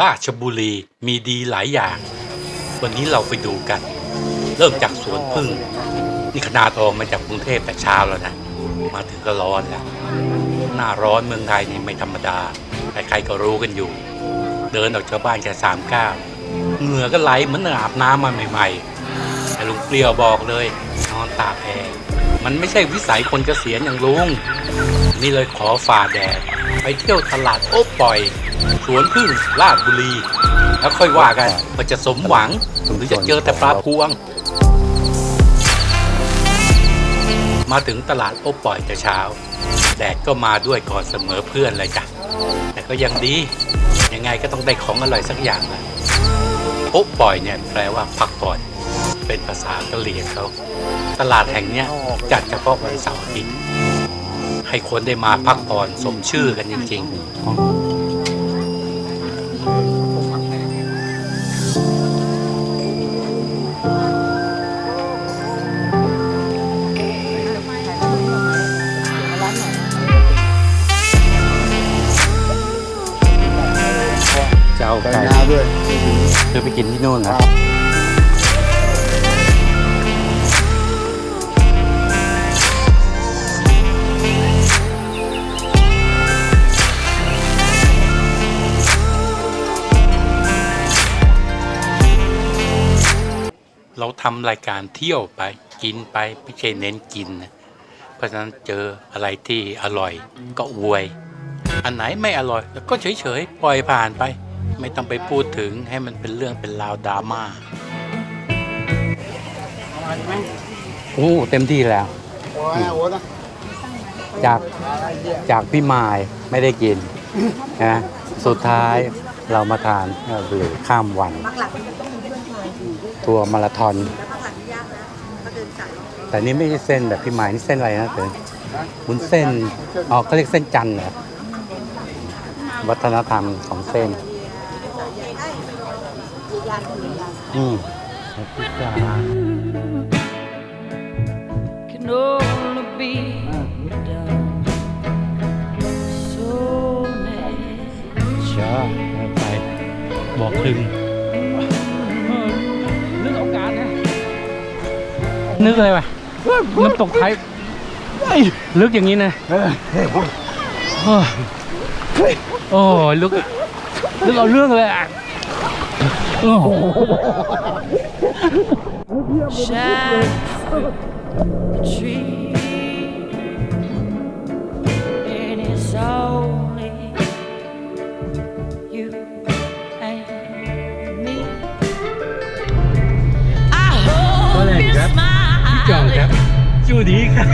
ราชบุรีมีดีหลายอย่าง วันนี้เราไปดูกัน เริ่มจากสวนพึ่ง นี่ขนาดออกมาจากกรุงเทพแต่เช้าแล้วนะ มาถึงก็ร้อนแล้วหน้าร้อนเมืองไทยนี่ไม่ธรรมดา ใครๆก็รู้กันอยู่ เดินออกจากบ้านแค่สามก้าวเหงื่อก็ไหลเหมือนอาบน้ำมาใหม่ๆแต่ลุงเปรี้ยวบอกเลย นอนตากแอร์มันไม่ใช่วิสัยคนเกษียณอย่างลุง นี่เลยขอฝ่าแดดไปเที่ยวตลาดโอ๊บปล่อย สวนพึ่งลาดบุรี แล้วค่อยว่ากันว่าจะสมหวังหรือจะเจอแต่ปลาพวง มาถึงตลาดโอ๊บปล่อยแต่เช้า แดดก็มาด้วยก่อนเสมอเพื่อนเลยจ้ะแต่ก็ยังดี ยังไงก็ต้องได้ของอร่อยสักอย่างแหละโอ๊บปล่อยเนี่ยแปลว่าพักผ่อนเป็นภาษากะเหรี่ยงเขาตลาดแห่งเนี้ยจัดเฉพาะวันเสาร์อาทิตย์ให้คนได้มาพักผ่อนสมชื่อกันจริง ๆ ซื้อไปกินที่นู่นนะเราทำรายการเที่ยวไปกินไปไม่ใช่เน้นกินนะเพราะฉะนั้นเจออะไรที่อร่อยก็อวย อันไหนไม่อร่อย ก็เฉยๆ ปล่อยผ่านไป ไม่ต้องไปพูดถึงให้มันเป็นเรื่องเป็นราวดราม่าโอ้เต็มที่แล้วโอ้ยโอ้ยนะจากจากพี่มายไม่ได้กินนะสุดท้ายเรามาทานเอ่อหรือข้ามวันบางหลังมันต้องมีเพื่อนชายอยู่ด้วยทัวร์มาราธอนแล้วบางหลังนี่ยากนะก็เดินสายแต่นี่ไม่ใช่เส้นแบบพี่มายนี่เส้นอะไรนะเต๋อวุ้นเส้นอ๋อเขาเรียกเส้นจันทร์เหรอวัฒนธรรมของเส้น อืมพิซซ่า can only be done so many เช้าไป บอกถึง นึกโอกาสนะนึกอะไรวะน้ำตกไทยลึกอย่างนี้นะโอ้ยโอ้ยลึก นึกเอาเรื่องเลยอะโอ้โห shine through the tree. And it's only you and me. I hope Hola, you're Jack. จองครับ smiling. จูดีครับ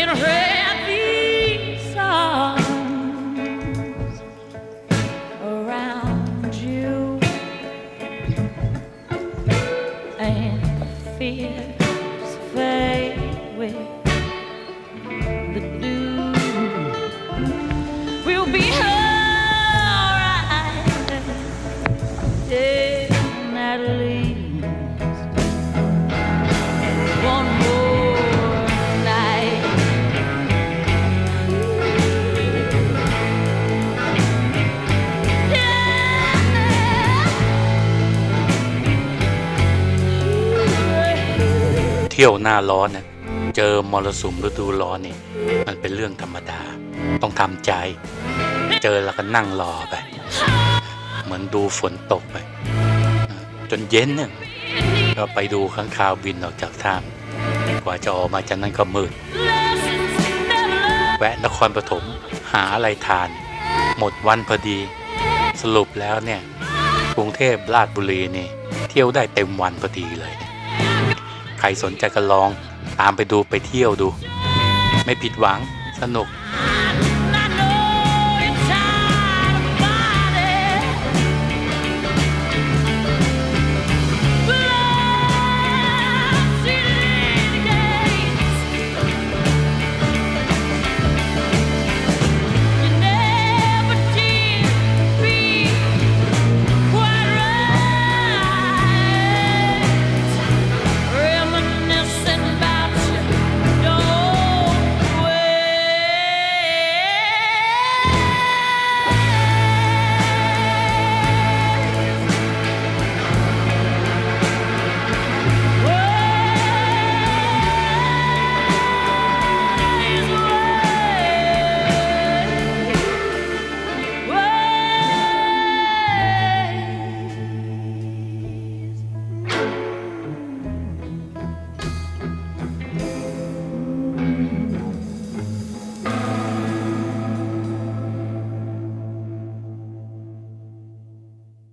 in a heavy songs around you and fears fade with the dew. ที่ยวหน้าร้อนเนี่ยเจอมรสุมฤดูร้อนนี่ยมันเป็นเรื่องธรรมดา ต้องทำใจ เจอแล้วก็นั่งรอไป เหมือนดูฝนตกไป จนเย็นเนี่ยก็ไปดูข้างคาวบินออกจากถ้ำกว่าจะออกมาจากนั้นก็มืด แวะนครปฐมหาอะไรทาน หมดวันพอดี สรุปแล้วเนี่ยกรุงเทพราชบุรีนี่เที่ยวได้เต็มวันพอดีเลย ใครสนใจก็ลองตามไปดูไปเที่ยวดู ไม่ผิดหวังสนุก